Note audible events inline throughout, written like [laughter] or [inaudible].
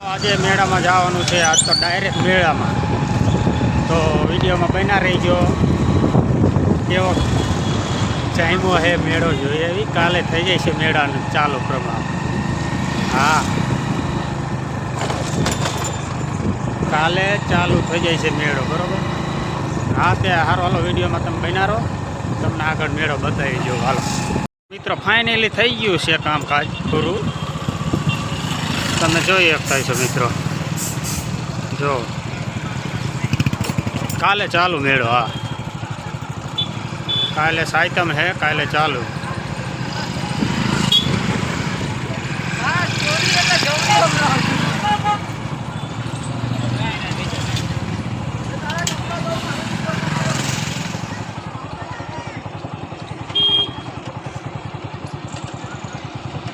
આજે મેળામાં જવાનું છે. આજ તો ડાયરેક્ટ મેળામાં. તો વિડીયોમાં રહી રહીજો. કેવો જામ્યો હે મેળો જોઈએ એવી. કાલે થઈ જાય છે મેળાનું ચાલુ પ્રમાણ હા. કાલે ચાલુ થઈ જાય છે મેળો, બરાબર? હા, તે હારો, હાલો, વિડીયોમાં તમે બનારો તમને આગળ મેળો બતાવી જો હાલો. મિત્રો ફાઇનલી થઈ ગયું છે કામકાજ પૂરું. તમે જોઈ શકતા છો મિત્રો જો કાલે ચાલુ મેળો હા કાલે સાયતમ હે કાલે ચાલુ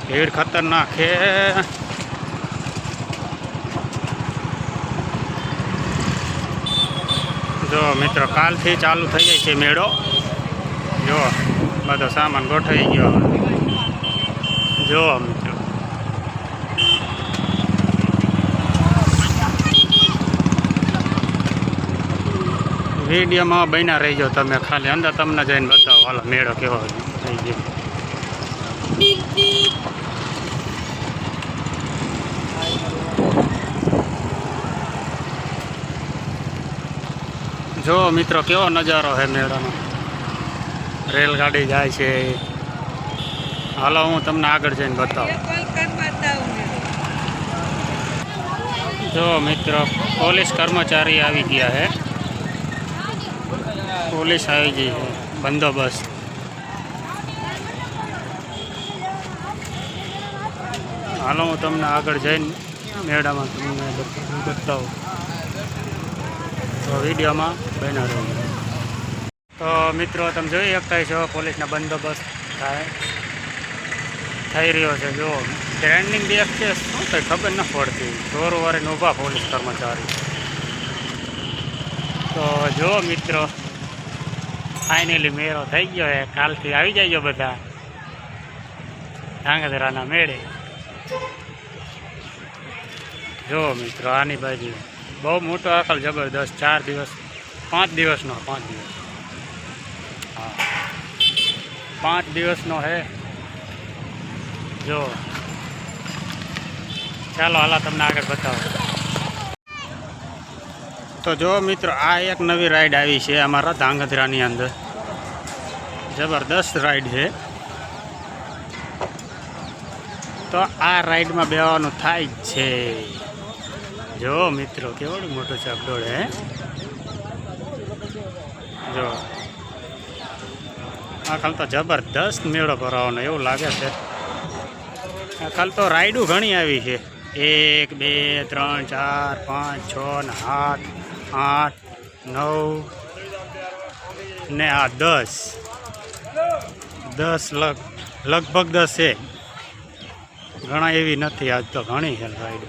ભીડ ખતરનાક છે જો મિત્રો, કાલથી ચાલુ થઈ જાય છે મેળો. જો, બધો સામાન ગોઠવાઈ ગયો જો મિત્રો. વિડીયોમાં બન્યા રહીજો તમે ખાલી. અંદર તમને જઈને બતાવો, હાલો, મેળો કેવો થઈ ગયો. જો મિત્રો, કેવો નજારો છે મેળાનો? રેલગાડી જાય છે. હાલો, હું તમને આગળ જઈને બતાવું. જો મિત્રો, પોલીસ કર્મચારી આવી ગયા છે પોલીસ આવી ગઈ છે બંદોબસ્ત. હાલો, હું તમને આગળ જઈને મેળામાં તમને બતાવું. તો વિડીયોમાં બન્યા રહ્યું તો મિત્રો, તમે જોઈ શકતા છો, પોલીસના બંદોબસ્ત થાય થઈ રહ્યો છે. જો ટ્રેન્ડિંગ દેખ છે, શું કંઈ ખબર ન પડતી. ચોર વારે ઊભા પોલીસ કર્મચારી. તો જો મિત્રો ફાઇનલી મેળો થઈ ગયો છે. કાલથી આવી જાય બધા. ધાંગધરાના મેળે. જો મિત્રો, આની બાજુ બહુ મોટો અકલ જબરદસ્ત ચાર દિવસ, પાંચ દિવસનો, પાંચ દિવસ. હા. પાંચ દિવસનો હે. જો. ચાલો, હાલા, તમને આગળ બતાવો. તો જો મિત્રો, આ એક નવી રાઈડ આવી છે અમારા ધાંગધ્રાની અંદર. જબરદસ્ત રાઈડ છે. તો આ રાઈડમાં બેવાનું થાય છે. જો મિત્રો, કેવડું મોટું ચાપડોળ, હે? જો. આ કાલ તો જબરદસ્ત મેળો ભરાવાનો, એવું લાગે છે. આ કાલ તો રાઈડું ઘણી આવી છે. એક, બે, ત્રણ, ચાર, પાંચ, છ ને આઠ આઠ, નવ ને આ દસ. દસ લગ, લગભગ દસ. છે ઘણા એવી નથી, આજ તો ઘણી છે રાઈડ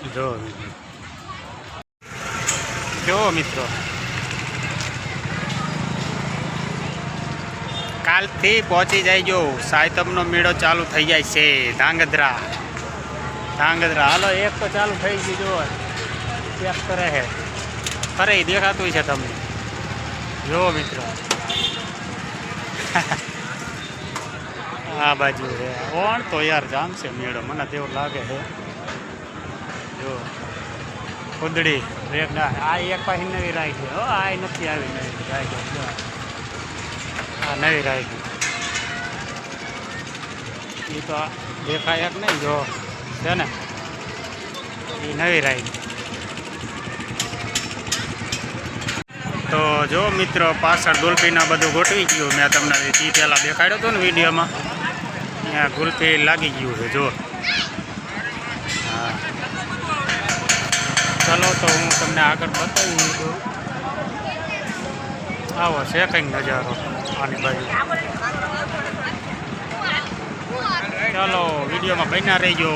જો. જો મિત્રો? કાલથી પહોંચી જાયજો. સાયતમનો મેળો ચાલુ થઈ જાય છે. ધાંગધ્રા. ધાંગધ્રા. હાલો, એક તો ચાલુ થઈ ગયું, જો. ચેક કરે છે. ખરે દેખાતું છે તમને. જો, મિત્રો. [laughs] આ બાજુ છે. કોણ તો યાર જામશે મેળો. મને તેવું લાગે છે. જો, કુંદડી એક ના, આ એક પાછી નવી રાખી હો, આ નથી આવી નવી રાખી. આ નવી રાખી એ તો દેખાય એક નહીં, જો, છે ને? એ નવી રાખી તો જો મિત્રો, પાછળ ગુલફીના બધું ગોઠવી ગયું, મેં તમને એ પહેલાં દેખાડ્યો હતો ને વિડીયોમાં. ત્યાં ગુલફી લાગી ગયું છે, જો. હા. ચાલો તો હું તમને આગળ બતાવી દઉં આવો છે કંઈક નજારો આની બાજુ. ચાલો, વિડીયોમાં બન્યા રહીજો.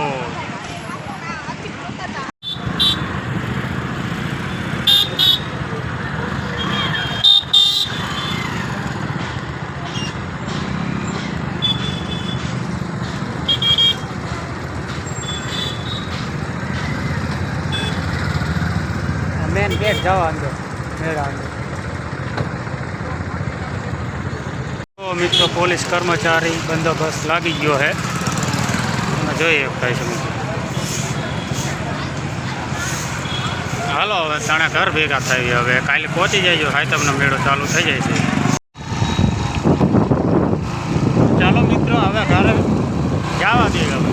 ટેક જવા અંદર. મિત્રો પોલીસ કર્મચારી બંદોબસ્ત લાગી ગયો તમે જોઈએ હાલો, હવે તાણે ઘર ભેગા થઈ હવે. કાલે પહોંચી જાય હાઈતમનો મેળો ચાલુ થઈ જાય છે. ચાલો મિત્રો, હવે ઘરે જવા દે હવે.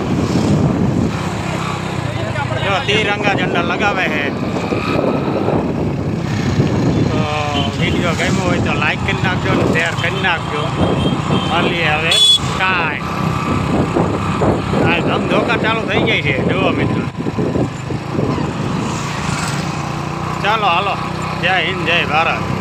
જો, તિરંગા ઝંડા લગાવે તો વીડિયો ગમ્યો હોય તો લાઈક કરી નાખજો અને શેર કરી નાખજો. મળીએ હવે કાંઈ. આ ધમધોકા ચાલુ થઈ ગઈ છે. જુઓ મિત્રો. ચાલો, હાલો. જય હિન્દ, જય ભારત.